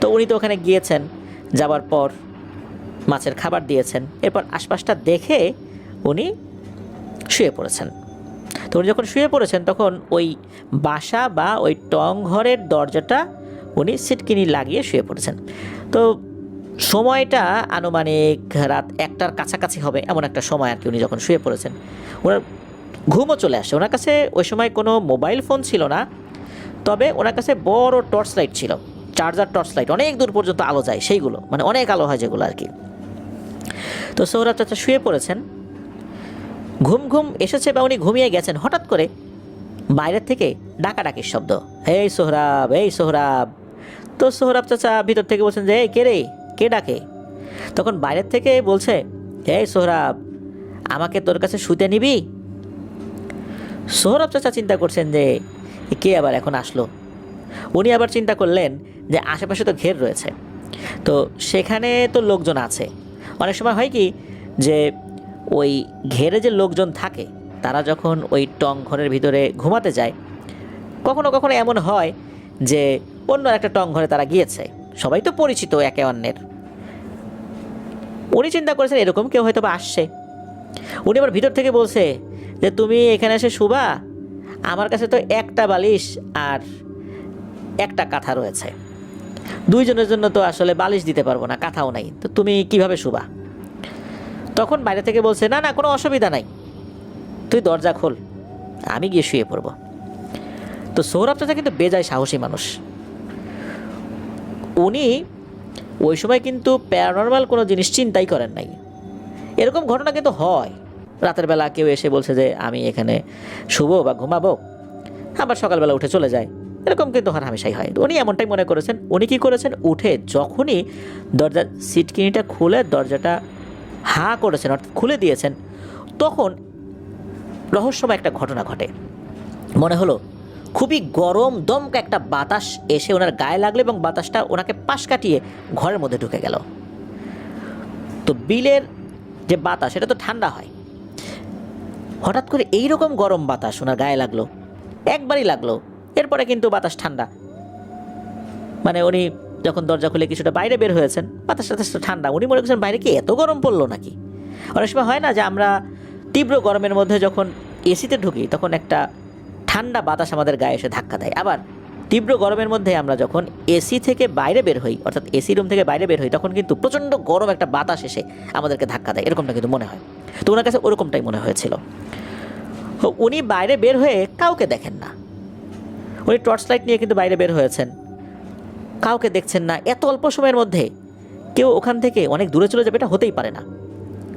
তো উনি তো ওখানে গিয়েছেন যাওয়ার পর মাছের খাবার দিয়েছেন। এরপর আশপাশটা দেখে উনি শুয়ে পড়েছেন। তো উনি যখন শুয়ে পড়েছেন, তখন ওই বাসা বা ওই টং ঘরের দরজাটা উনি সিটকিনি লাগিয়ে শুয়ে পড়েছেন। তো সময়টা আনুমানিক রাত একটার কাছাকাছি হবে, এমন একটা সময় আর কি উনি যখন শুয়ে পড়েছেন। ওনার ঘুমও চলে আসে। ওনার কাছে ওই সময় কোনো মোবাইল ফোন ছিল না, তবে ওনার কাছে বড় টর্চ লাইট ছিল। চার্জার টর্চ লাইট অনেক দূর পর্যন্ত আলো যায়, সেইগুলো। মানে অনেক আলো হয় যেগুলো আর কি। তো সৌরভ চাচা শুয়ে পড়েছেন। ঘুম ঘুম এসেছে বা উনি ঘুমিয়ে গেছেন, হঠাৎ করে বাইরের থেকে ডাকাডাকির শব্দ। এই সোহরাব এই সোহরাব তো সোহরাব চাচা ভিতর থেকে বলছেন যে, এই কে রে? কে ডাকে? তখন বাইরের থেকে বলছে, এই সোহরাব আমাকে তোর কাছে শুতে নিবি? সোহরাব চাচা চিন্তা করছেন যে কে আবার এখন আসলো? উনি আবার চিন্তা করলেন যে আশেপাশে তো ঘের রয়েছে। তো সেখানে তো লোকজন আছে। অনেক সময় হয় কি যে ওই ঘেরে যে লোকজন থাকে, তারা যখন ওই টং ঘরের ভিতরে ঘুমাতে যায়, কখনো কখনো এমন হয় যে অন্য একটা টং ঘরে তারা গিয়েছে। সবাই তো পরিচিত একে অন্যের। উনি চিন্তা করেছেন এরকম কেউ হয়তো বা আসছে। উনি আবার ভিতর থেকে বলছে যে, তুমি এখানে এসে শুবা, আমার কাছে তো একটা বালিশ আর একটা কাঁথা রয়েছে। দুইজনের জন্য তো আসলে বালিশ দিতে পারব না, কাঁথাও নাই। তো তুমি কীভাবে শুবা? তখন বাইরে থেকে বলছে, না না, কোনো অসুবিধা নাই। তুই দরজা খোল, আমি গিয়ে শুয়ে পড়ব। তো সৌরভ চাচা কিন্তু বেজায় সাহসী মানুষ। উনি ওই সময় কিন্তু প্যারানর্মাল কোনো জিনিস চিন্তাই করেন নাই। এরকম ঘটনা কিন্তু হয়। রাতের বেলা কেউ এসে বলছে যে, আমি এখানে শুবো বা ঘুমাবো। আবার সকালবেলা উঠে চলে যায়। এরকম কিন্তু হামেশাই হয়। উনি এমনটাই মনে করেছেন, উনি কী করেছেন? উঠে যখনই দরজার সিটকিনিটা খুলে দরজাটা হা করেছেন, অর্থাৎ খুলে দিয়েছেন, তখন রহস্যময় একটা ঘটনা ঘটে। মনে হলো, খুবই গরম, দমকা একটা বাতাস এসে ওনার গায়ে লাগল এবং বাতাসটা ওনাকে পাশ কাটিয়ে ঘরের মধ্যে ঢুকে গেল। তো বিলের যে বাতাস সেটা তো ঠান্ডা হয়। হঠাৎ করে এই রকম গরম বাতাস ওনার গায়ে লাগল, একবারই লাগল। এরপরে কিন্তু বাতাস ঠান্ডা। মানে উনি যখন দরজা খুলে কিছুটা বাইরে বের হয়েছেন বাতাস টাতাসটা ঠান্ডা। উনি মনে করছেন, বাইরে কি এত গরম পড়ল নাকি? অনেক সময় হয় না যে আমরা তীব্র গরমের মধ্যে যখন এসিতে ঢুকি, তখন একটা ঠান্ডা বাতাস আমাদের গায়ে এসে ধাক্কা দেয়। আবার তীব্র গরমের মধ্যে আমরা যখন এসি থেকে বাইরে বের হই, অর্থাৎ এসি রুম থেকে বাইরে বের হই, তখন কিন্তু প্রচণ্ড গরম একটা বাতাস এসে আমাদেরকে ধাক্কা দেয়। এরকমটা কিন্তু মনে হয়। তো ওনার কাছে ওরকমটাই মনে হয়েছিল। উনি বাইরে বের হয়ে কাউকে দেখেন না। উনি টর্চ লাইট নিয়ে কিন্তু বাইরে বের হয়েছেন। কাউকে দেখছেন না, এত অল্প সময়ের মধ্যে। কেউ ওখান থেকে অনেক দূরে চলে যাবে, এটা হতেই পারে না।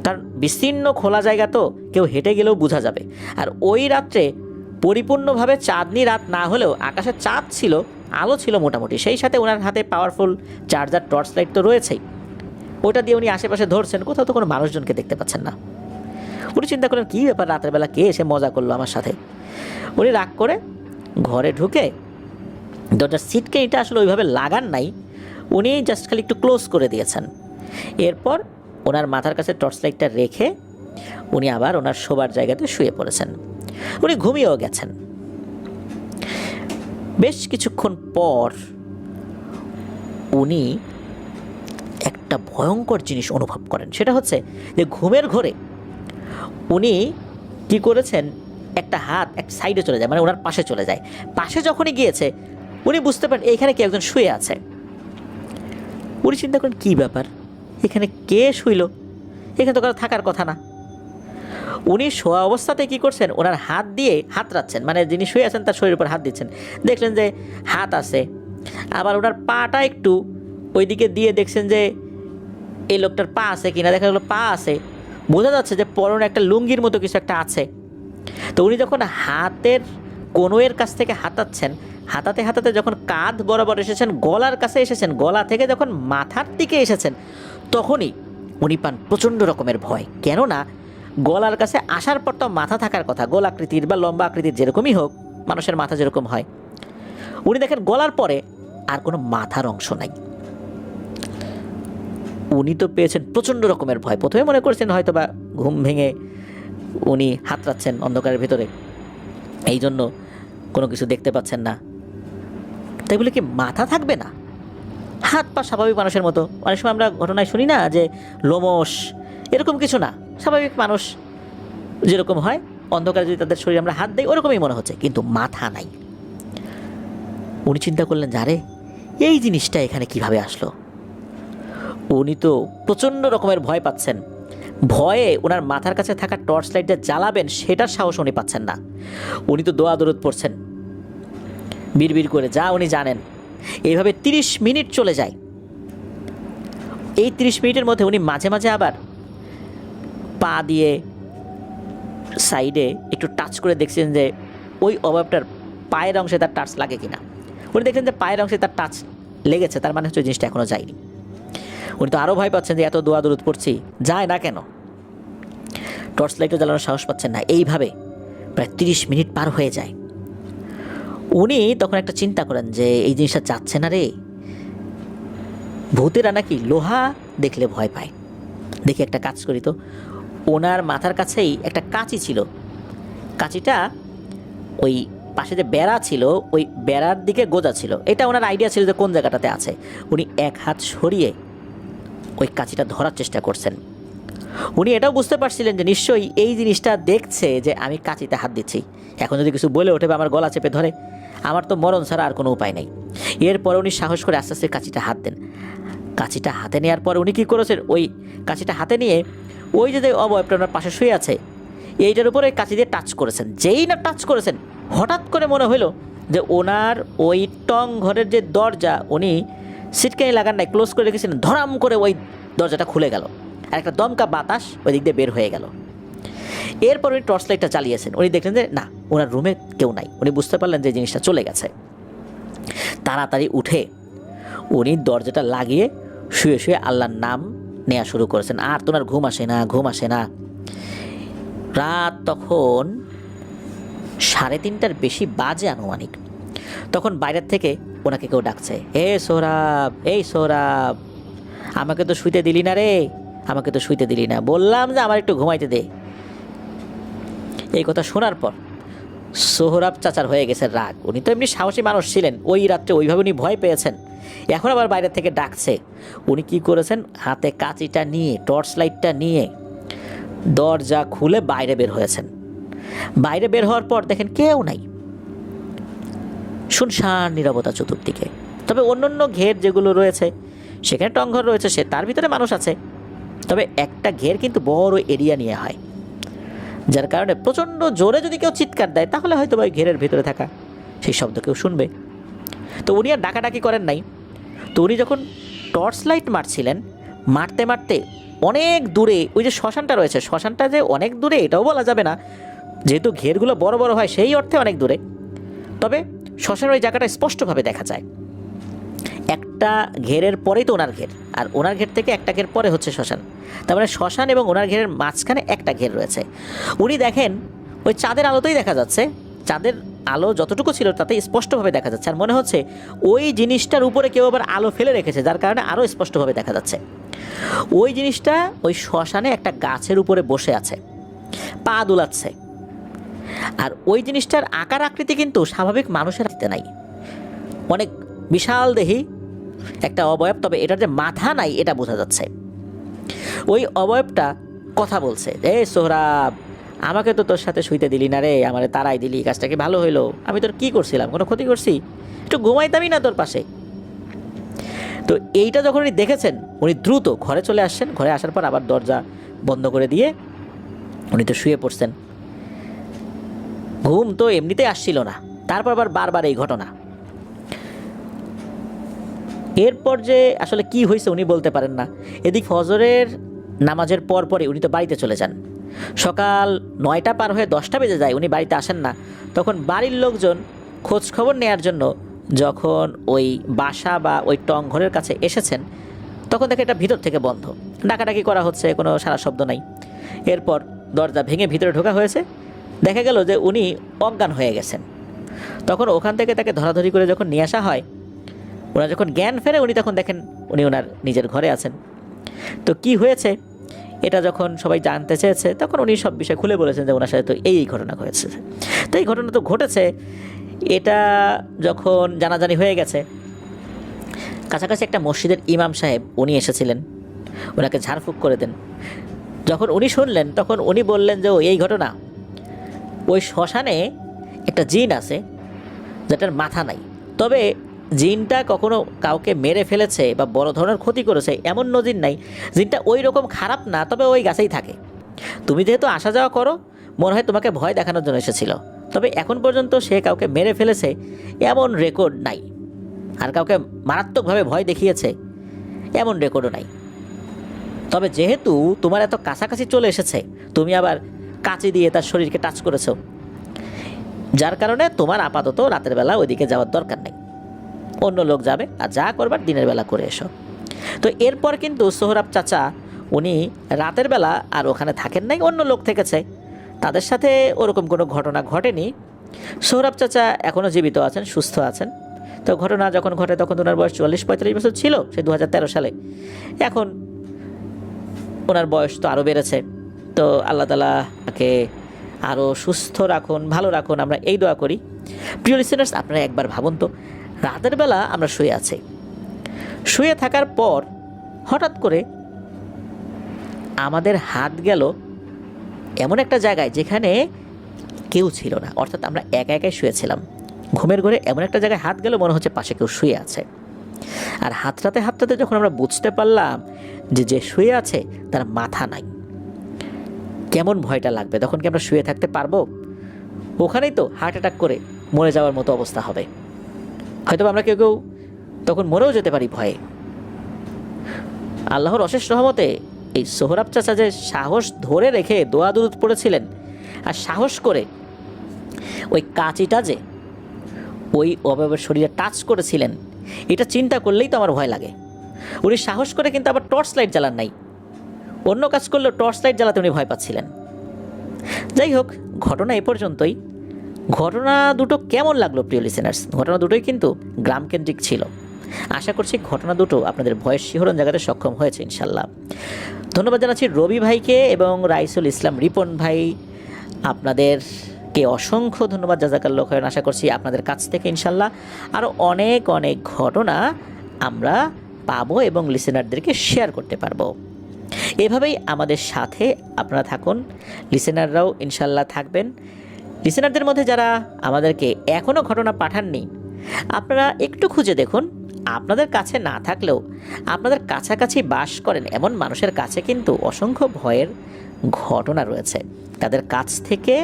কারণ বিস্তীর্ণ খোলা জায়গা তো, কেউ হেঁটে গেলেও বোঝা যাবে। আর ওই রাত্রে পরিপূর্ণভাবে চাঁদনি রাত না হলেও আকাশে চাঁদ ছিল, আলো ছিল মোটামুটি। সেই সাথে ওনার হাতে পাওয়ারফুল চার্জার টর্চ লাইট তো রয়েছেই। ওটা দিয়ে উনি আশেপাশে ধরছেন, কোথাও তো কোনো মানুষজনকে দেখতে পাচ্ছেন না। উনি চিন্তা করলেন, কী ব্যাপার রাতের বেলা কে এসে মজা করল আমার সাথে? উনি রাগ করে ঘরে ঢুকে দরজার সিটকে এটা আসলে ওইভাবে লাগান নাই, উনি জাস্ট খালি একটু ক্লোজ করে দিয়েছেন। এরপর ওনার মাথার কাছে টর্চ লাইটটা রেখে উনি আবার ওনার শোবার জায়গাতে শুয়ে পড়েছেন। উনি ঘুমিয়েও গেছেন। বেশ কিছুক্ষণ পর উনি একটা ভয়ঙ্কর জিনিস অনুভব করেন, সেটা হচ্ছে যে ঘুমের ঘরে উনি কি করেছেন একটা হাত এক সাইডে চলে যায় মানে ওনার পাশে চলে যায়। পাশে যখনই গিয়েছে, উনি বুঝতে পারেন এইখানে কে একজন শুয়ে আছে। উনি চিন্তা করেন, কী ব্যাপার? এখানে কে শুইল? এখানে তো কারও থাকার কথা না। উনি শোয়া অবস্থাতে কি করছেন? ওনার হাত দিয়ে হাত রাখছেন মানে যিনি শুয়ে আছেন তার শরীরের উপর হাত দিচ্ছেন। দেখলেন যে হাত আছে। আবার ওনার পাটা একটু ওইদিকে দিয়ে দেখছেন যে এই লোকটার পা আছে কিনা, দেখা গেলো পা আছে। বোঝা যাচ্ছে যে পরনে একটা লুঙ্গির মতো কিছু একটা আছে। তো উনি যখন হাতের কনুয়ের কাছ থেকে হাতাচ্ছেন হাতাতে হাতাতে যখন কাঁধ বরাবর এসেছেন, গলার কাছে এসেছেন, গলা থেকে যখন মাথার দিকে এসেছেন, তখনই উনি পান প্রচণ্ড রকমের ভয়। কেননা গলার কাছে আসার পর তো মাথা থাকার কথা, গোল আকৃতির বা লম্বা আকৃতির যেরকমই হোক, মানুষের মাথা যেরকম হয়। উনি দেখেন গলার পরে আর কোনো মাথার অংশ নাই। উনি তো পেয়েছেন প্রচণ্ড রকমের ভয়। প্রথমে মনে করছেন হয়তো বা ঘুম ভেঙে উনি হাতড়াচ্ছেন অন্ধকারের ভেতরে। এই জন্য কোনো কিছু দেখতে পাচ্ছেন না। তাই বলে কি মাথা থাকবে না? হাত পা স্বাভাবিক মানুষের মতো। অনেক সময় আমরা ঘটনায় শুনি না যে লোমস এরকম কিছু না। স্বাভাবিক মানুষ যেরকম হয়, অন্ধকারে যদি তাদের শরীরে আমরা হাত দিই, ওরকমই মনে হচ্ছে, কিন্তু মাথা নাই। উনি চিন্তা করলেন যারে এই জিনিসটা এখানে কীভাবে আসলো? উনি তো প্রচণ্ড রকমের ভয় পাচ্ছেন। ভয়ে ওনার মাথার কাছে থাকা টর্চ লাইটটা জ্বালাবেন, সেটার সাহস উনি পাচ্ছেন না। উনি তো দোয়া দরদ পড়ছেন। বিড়বিড় করে যা উনি জানেন। এইভাবে তিরিশ মিনিট চলে যায়। এই তিরিশ মিনিটের মধ্যে উনি মাঝে মাঝে আবার পা দিয়ে সাইডে একটু টাচ করে দেখছেন যে ওই অভাবটার পায়ের অংশে তার টাচ লাগে কিনা। উনি দেখলেন যে পায়ের অংশে তার টাচ লেগেছে, তার মানে হচ্ছে জিনিসটা এখনও যায়নি। উনি তো আরও ভয় পাচ্ছেন যে এত দোয়া দূরত পড়ছি। যায় না কেন? টর্চ লাইটও জ্বালানোর সাহস পাচ্ছেন না। এইভাবে প্রায় তিরিশ মিনিট পার হয়ে যায়। উনি তখন একটা চিন্তা করেন যে, এই জিনিসটা যাচ্ছে না রে। ভূতেরা নাকি লোহা দেখলে ভয় পায়। দেখি একটা কাজ করি তো। ওনার মাথার কাছেই একটা কাঁচি ছিল। কাঁচিটা ওই পাশে যে বেড়া ছিল, ওই বেড়ার দিকে গোজা ছিল। এটা ওনার আইডিয়া ছিল যে কোন জায়গাটাতে আছে। উনি এক হাত সরিয়ে ওই কাঁচিটা ধরার চেষ্টা করছেন। উনি এটাও বুঝতে পারছিলেন যে নিশ্চয়ই এই জিনিসটা দেখছে যে আমি কাঁচিতে হাত দিচ্ছি। এখন যদি কিছু বলে ওঠে বা আমার গলা চেপে ধরে, আমার তো মরণ ছাড়া আর কোনো উপায় নেই। এরপর উনি সাহস করে আস্তে আস্তে কাঁচিটা হাত দেন। কাঁচিটা হাতে নেওয়ার পর উনি কী করেছেন? ওই কাঁচিটা হাতে নিয়ে ওই যে অবয়বটা ওনার পাশে শুয়ে আছে, এইটার উপরে কাঁচি দিয়ে টাচ করেছেন। যেই না টাচ করেছেন, হঠাৎ করে মনে হলো যে ওনার ওই টং ঘরের যে দরজা, উনি সিটকানি লাগান নাই ক্লোজ করে রেখেছিলেন। ধরাম করে ওই দরজাটা খুলে গেল। আর একটা দমকা বাতাস ওই দিক দিয়ে বের হয়ে গেল। এরপর উনি টর্চ লাইটটা চালিয়েছেন। উনি দেখলেন যে, না, ওনার রুমে কেউ নাই। উনি বুঝতে পারলেন যে জিনিসটা চলে গেছে। তাড়াতাড়ি উঠে উনি দরজাটা লাগিয়ে শুয়ে শুয়ে আল্লাহর নাম নেওয়া শুরু করেছেন। আর তো ওনার ঘুম আসে না, ঘুম আসে না। রাত তখন সাড়ে তিনটার বেশি বাজে আনুমানিক। তখন বাইরের থেকে ওনাকে কেউ ডাকছে। হে সোহরাব, এই সোহরাব, আমাকে তো শুইতে দিলি না রে। আমাকে তো শুইতে দিলি না। বললাম যে আমার একটু ঘুমাইতে দে। এই কথা শোনার পর সোহরাব চাচার হয়ে গেছে রাগ। উনি তো এমনি সাহসী মানুষ ছিলেন। ওই রাত্রে ওইভাবে উনি ভয় পেয়েছেন। এখন আবার বাইরে থেকে ডাকছে। উনি কি করেছেন? হাতে কাঁচিটা নিয়ে, টর্চ লাইটটা নিয়ে দরজা খুলে বাইরে বের হয়েছেন। বাইরে বের হওয়ার পর দেখেন কেউ নাই। শুনশান নিরবতা চতুর্দিকে। তবে অন্যান্য ঘের যেগুলো রয়েছে, সেখানে টংঘর রয়েছে, সে তার ভিতরে মানুষ আছে। তবে একটা ঘের কিন্তু বড় এরিয়া নিয়ে হয়। যার কারণে প্রচণ্ড জোরে যদি কেউ চিৎকার দেয়, তাহলে হয়তো বা ওই ঘেরের ভিতরে থাকা সেই শব্দ কেউ শুনবে। তো উনি আর ডাকাডাকি করেন নাই। তো উনি যখন টর্চ লাইট মারছিলেন, মারতে মারতে অনেক দূরে, ওই যে শ্মশানটা রয়েছে, শ্মশানটা যে অনেক দূরে, এটাও বলা যাবে না। যেহেতু ঘেরগুলো বড় বড় হয়, সেই অর্থে অনেক দূরে। তবে শ্মশানের ওই জায়গাটা স্পষ্টভাবে দেখা যায়। একটা ঘেরের পরেই তো ওনার ঘের, আর ওনার ঘের থেকে একটা ঘের পরে হচ্ছে শ্মশান। তার মানে শ্মশান এবং ওনার ঘেরের মাঝখানে একটা ঘের রয়েছে। উনি দেখেন, ওই চাঁদের আলোতেই দেখা যাচ্ছে, চাঁদের আলো যতটুকু ছিল তাতে স্পষ্টভাবে দেখা যাচ্ছে। আর মনে হচ্ছে ওই জিনিসটার উপরে কেউ আবার আলো ফেলে রেখেছে, যার কারণে আরও স্পষ্টভাবে দেখা যাচ্ছে। ওই জিনিসটা ওই শ্মশানে একটা গাছের উপরে বসে আছে, পা দুলাচ্ছে। আর ওই জিনিসটার আকার আকৃতি কিন্তু স্বাভাবিক মানুষের হাতে নাই। অনেক বিশাল দেহি, একটা অবয়ব, তবে এটার যে মাথা নাই, এটা বোঝা যাচ্ছে। ওই অবয়বটা কথা বলছে এ সোহরাব, আমাকে তো তোর সাথে শুইতে দিলি না রে, আমার তারাই দিলি, কাজটা কি ভালো হইল? আমি তোর কি করছিলাম? কোনো ক্ষতি করছি? একটু ঘুমাইতামই না তোর পাশে। তো এইটা যখন উনি দেখেছেন, উনি দ্রুত ঘরে চলে আসছেন। ঘরে আসার পর আবার দরজা বন্ধ করে দিয়ে উনি তো শুয়ে পড়ছেন। ঘুম তো এমনিতেই আসছিল না। তারপর আবার বারবার এই ঘটনা। এরপর যে আসলে কি হয়েছে উনি বলতে পারেন না। এদিক ফজরের নামাজের পর পরে উনি তো বাড়িতে চলে যান। সকাল নয়টা পার হয়ে দশটা বেজে যায়, উনি বাড়িতে আসেন না। তখন বাড়ির লোকজন খোঁজ খবর নেওয়ার জন্য যখন ওই বাসা বা ওই টং ঘরের কাছে এসেছেন, তখন দেখে এটা ভিতর থেকে বন্ধ। ডাকাডাকি করা হচ্ছে, কোনো সারা শব্দ নাই। এরপর দরজা ভেঙে ভিতরে ঢোকা হয়েছে। দেখা গেল যে উনি অজ্ঞান হয়ে গেছেন। তখন ওখান থেকে তাকে ধরাধরি করে যখন নিয়ে আসা হয়, ওনার যখন জ্ঞান ফেরে, উনি তখন দেখেন উনি ওনার নিজের ঘরে আছেন। তো কি হয়েছে? এটা যখন সবাই জানতে চেয়েছে, তখন উনি সব বিষয় খুলে বলেছেন যে ওনার সাথে তো এই ঘটনা হয়েছে। তো এই ঘটনা তো ঘটেছে, এটা যখন জানাজানি হয়ে গেছে, কাছাকাছি একটা মসজিদের ইমাম সাহেব উনি এসেছিলেন, ওনাকে ঝাড়ফুঁক করে দেন। যখন উনি শুনলেন, তখন উনি বললেন যে, ও, এই ঘটনা ওই শ্মশানে একটা জিন আছে যেটার মাথা নাই। তবে জিনটা কখনো কাউকে মেরে ফেলেছে বা বড় ধরনের ক্ষতি করেছে এমন নজির নাই। জিনটা ওই রকম খারাপ না, তবে ওই গাছেই থাকে। তুমি যেহেতু আসা যাওয়া করো, মনে হয় তোমাকে ভয় দেখানোর জন্য এসেছিল। তবে এখন পর্যন্ত সে কাউকে মেরে ফেলেছে এমন রেকর্ড নাই। আর কাউকে মারাত্মকভাবে ভয় দেখিয়েছে এমন রেকর্ডও নাই। তবে যেহেতু তোমার এত কাছাকাছি চলে এসেছে, তুমি আবার কাঁচি দিয়ে তার শরীরকে টাচ করেছ। যার কারণে তোমার আপাতত রাতের বেলা ওইদিকে যাওয়ার দরকার নেই। অন্য লোক যাবে আর যা করবার দিনের বেলা করে এসো। তো এরপর কিন্তু সোহরাব চাচা, উনি রাতের বেলা আর ওখানে থাকেন নাই, অন্য লোক থেকেছে। তাদের সাথে ওরকম কোনো ঘটনা ঘটেনি। সোহরাব চাচা এখনও জীবিত আছেন, সুস্থ আছেন। তো ঘটনা যখন ঘটে তখন ওনার বয়স চুয়াল্লিশ পঁয়তাল্লিশ বছর ছিল, সে দু হাজার তেরো সালে। এখন ওনার বয়স তো আরও বেড়েছে। তো আল্লাহ তালাকে আরও সুস্থ রাখুন, ভালো রাখুন। আমরা এই দোয়া করি। প্রিয় লিসেনার্স আপনারা একবার ভাবুন তো, রাতের বেলা আমরা শুয়ে আছি। শুয়ে থাকার পর হঠাৎ করে আমাদের হাত গেল এমন একটা জায়গায় যেখানে কেউ ছিল না। অর্থাৎ আমরা একা একাই শুয়েছিলাম। ঘুমের ঘরে এমন একটা জায়গায় হাত গেল, মনে হচ্ছে পাশে কেউ শুয়ে আছে। আর হাতটাতে হাতটাতে যখন আমরা বুঝতে পারলাম যে যে শুয়ে আছে, তার মাথা নাই। কেমন ভয়টা লাগবে? তখন কি আমরা শুয়ে থাকতে পারব? ওখানেই তো হার্ট অ্যাটাক করে মরে যাওয়ার মতো অবস্থা হবে। হয়তো আমরা কেউ কেউ তখন মরেও যেতে পারি ভয়ে। আল্লাহর অশেষ রহমতে এই সোহরাব চাচা যে সাহস ধরে রেখে দোয়া দুরুদ পড়েছিলেন আর সাহস করে ওই কাঁচিটা যে ওই অবয়বের শরীরে টাচ করেছিলেন, এটা চিন্তা করলেই তো আমার ভয় লাগে। উনি সাহস করে কিন্তু আবার টর্চ লাইট জ্বালান নাই। অন্য কাজ করলেও টর্চ লাইট জ্বালাতে উনি ভয় পাচ্ছিলেন। যাই হোক, ঘটনা এ পর্যন্তই। ঘটনা দুটো কেমন লাগল, প্রিয় লিসেনার্স ঘটনা দুটোই কিন্তু গ্রামকেন্দ্রিক ছিল। আশা করছি ঘটনা দুটো আপনাদের ভয়ের শিহরণ জায়গাতে সক্ষম হয়েছে, ইনশাল্লাহ। ধন্যবাদ জানাচ্ছি রবি ভাইকে এবং রাইসুল ইসলাম রিপন ভাই। আপনাদেরকে অসংখ্য ধন্যবাদ জাজাকাল্লা খয়েন আশা করছি আপনাদের কাছ থেকে, ইনশাল্লাহ আরও অনেক অনেক ঘটনা আমরা পাবো এবং লিসেনারদেরকে শেয়ার করতে পারব। এভাবেই আমাদের সাথে আপনারা থাকুন। লিসেনাররাও ইনশাল্লাহ থাকবেন। লিসেনারদের মধ্যে যারা আমাদেরকে এখনও ঘটনা পাঠাননি, আপনারা একটু খুঁজে দেখুন। আপনাদের কাছে না থাকলেও আপনাদের কাছাকাছি বাস করেন এমন মানুষের কাছে কিন্তু অসংখ্য ভয়ের ঘটনা রয়েছে। তাদের কাছ থেকে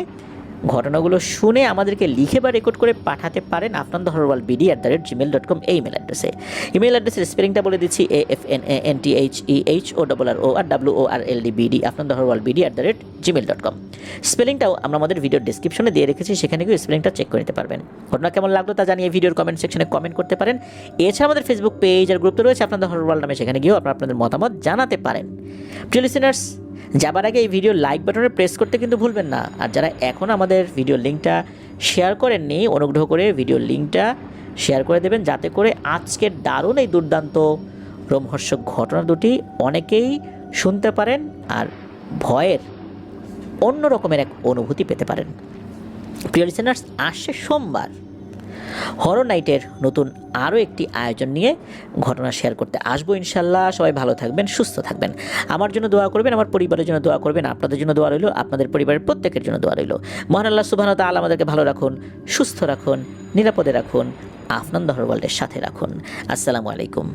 ঘটনাগুলো শুনে আমাদেরকে লিখে বা রেকর্ড করে পাঠাতে পারেন Afnan Harwal BD at the rate Gmail dot com এই ইমেল অ্যাড্রেসে ইমেল অ্যাড্রেসের স্পেলিংটা বলে দিচ্ছি A F N A N T H E H O double R O R W O R L D BD Afnan Harwal BD at the rate Gmail dot com স্পেলিংটাও আমরা আমাদের ভিডিওর ডিসক্রিপশনে দিয়ে রেখেছি, সেখানে গিয়ে স্পেলিংটা চেক করে নিতে পারবেন। ঘটনা কেমন লাগল তা জানিয়ে ভিডিওর কমেন্ট সেকশনে কমেন্ট করতে পারেন। এছাড়া আমাদের ফেসবুক পেজ আর গ্রুপ তো রয়েছে আপনাদের হরওয়াল নামে। সেখানে গিয়েও আপনারা আপনাদের মতামত জানাতে পারেন। প্রিয় লিসেনার্স যাবার আগে এই ভিডিও লাইক বাটনে প্রেস করতে কিন্তু ভুলবেন না। আর যারা এখন আমাদের ভিডিও লিঙ্কটা শেয়ার করেননি, অনুগ্রহ করে ভিডিও লিঙ্কটা শেয়ার করে দেবেন, যাতে করে আজকের দারুণ এই দুর্দান্ত রোমহর্ষক ঘটনা দুটি অনেকেই শুনতে পারেন আর ভয়ের অন্য রকমের এক অনুভূতি পেতে পারেন। প্রিয় লিসেনার্স আসছে সোমবার। হরর নাইটের নতুন আরও একটি আয়োজন নিয়ে ঘটনা শেয়ার করতে আসব ইনশাল্লাহ সবাই ভালো থাকবেন, সুস্থ থাকবেন। আমার জন্য দোয়া করবেন, আমার পরিবারের জন্য দোয়া করবেন, আপনাদের জন্য দোয়া রইল, আপনাদের পরিবারের প্রত্যেকের জন্য দোয়া রইল। মহান আল্লাহ সুবাহ তাল আমাদেরকে ভালো রাখুন, সুস্থ রাখুন, নিরাপদে রাখুন, আফনান দহর সাথে রাখুন। আসসালামু আলাইকুম।